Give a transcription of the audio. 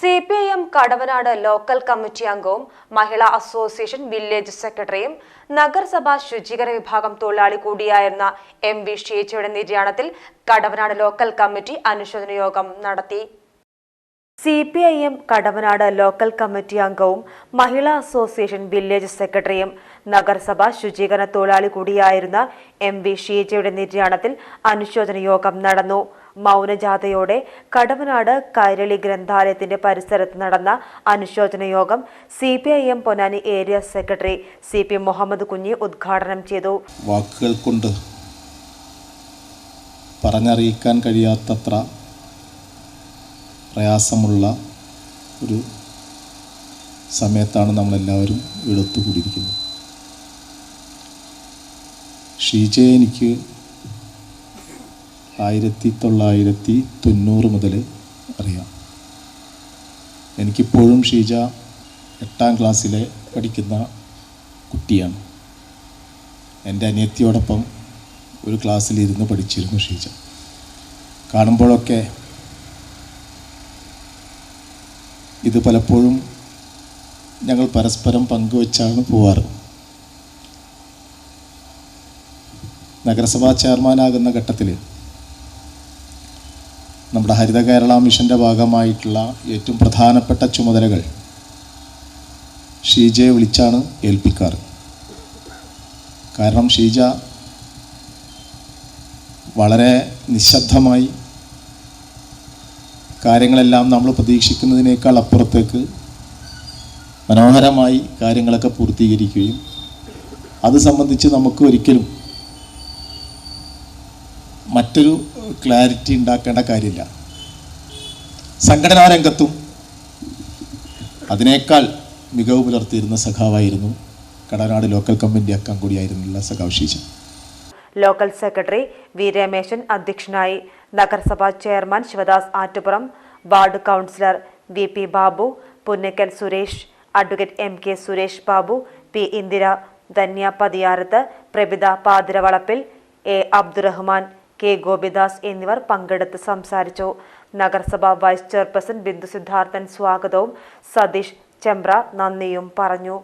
C P I M Kadavanad local committee അംഗവും Mahila association village സെക്രട്ടറിയും നഗരസഭാ ശുചീകരണ വിഭാഗം തൊഴിലാളി കൂടിയായിരുന്ന എം വി ഷീച്ചയുടെ നിര്യാണത്തിൽ കടവനാട് ലോക്കൽ കമ്മിറ്റി അനുശോചന യോഗം നടത്തി. C P I M Kadavanad local committee അംഗവും മഹിളാ അസോസിയേഷൻ വില്ലേജ് സെക്രട്ടറിയും നഗരസഭ ശുചീകരണ തൊഴിലാളി കൂടിയായിരുന്ന എം വി ഷീജയുടെ നിര്യാണത്തിൽ അനുശോചന യോഗം നടന്നു. മൗനജാഥയോടെ കടവനാട് കൈരളി ഗ്രന്ഥാലയത്തിന്റെ പരിസരത്ത് നടന്ന അനുശോചന യോഗം C P I M Ponnani area secretary C P Muhammad Kunhi ഉദ്ഘാടനം ചെയ്തു. വാക്കുകൾ കൊണ്ട് പറഞ്ഞറിയിക്കാൻ കഴിയാത്തത്ര പ്രയാസമുള്ള ഒരു സമയത്താണ് നമ്മളെല്ലാവരും എടുത്തുകൂടിയിരിക്കുന്നത്. ഷീജ എനിക്ക് ആയിരത്തി തൊള്ളായിരത്തി തൊണ്ണൂറ് മുതൽ അറിയാം. എനിക്കിപ്പോഴും ഷീജ എട്ടാം ക്ലാസ്സിലെ പഠിക്കുന്ന കുട്ടിയാണ്. എന്റെ അനിയത്തിയോടൊപ്പം ഒരു ക്ലാസ്സിലിരുന്ന് പഠിച്ചിരുന്നു ഷീജ. കാണുമ്പോഴൊക്കെ ഇത് പലപ്പോഴും ഞങ്ങൾ പരസ്പരം പങ്കുവച്ചാണ് പോവാറ്. നഗരസഭാ ചെയർമാനാകുന്ന ഘട്ടത്തിൽ നമ്മുടെ ഹരിത കേരള മിഷന്റെ ഭാഗമായിട്ടുള്ള ഏറ്റവും പ്രധാനപ്പെട്ട ചുമതലകൾ ഷീജയെ വിളിച്ചാണ് ഏൽപ്പിക്കാറ്. കാരണം ഷീജ വളരെ നിശബ്ദമായി കാര്യങ്ങളെല്ലാം നമ്മൾ പ്രതീക്ഷിക്കുന്നതിനേക്കാൾ അപ്പുറത്തേക്ക് മനോഹരമായി കാര്യങ്ങളൊക്കെ പൂർത്തീകരിക്കുകയും അത് സംബന്ധിച്ച് നമുക്ക് ഒരിക്കലും മറ്റൊരു ക്ലാരിറ്റി ഉണ്ടാക്കേണ്ട കാര്യമില്ല. സംഘടനാ രംഗത്തും അതിനേക്കാൾ മികവ് പുലർത്തിയിരുന്ന സഖാവായിരുന്നു കടനാട് ലോക്കൽ കമ്മിറ്റി അക്കം കൂടിയായിരുന്നില്ല സഖാവ് ലോക്കൽ സെക്രട്ടറി വി രമേശൻ അധ്യക്ഷനായി നഗരസഭാ chairman Shivadas Attupuram ward councillor V P Babu Punnakkal Suresh advocate M K Suresh Babu P Indira Dhanya Pathiyarath Prabitha Pathiravalappil A Abdurahman K Gopidas എന്നിവർ പങ്കെടുത്ത് സംസാരിച്ചു. നഗരസഭാ വൈസ് ചെയർപേഴ്സൺ ബിന്ദു സിദ്ധാർത്ഥൻ സ്വാഗതവും സതീഷ് ചെമ്പ്ര നന്ദിയും പറഞ്ഞു.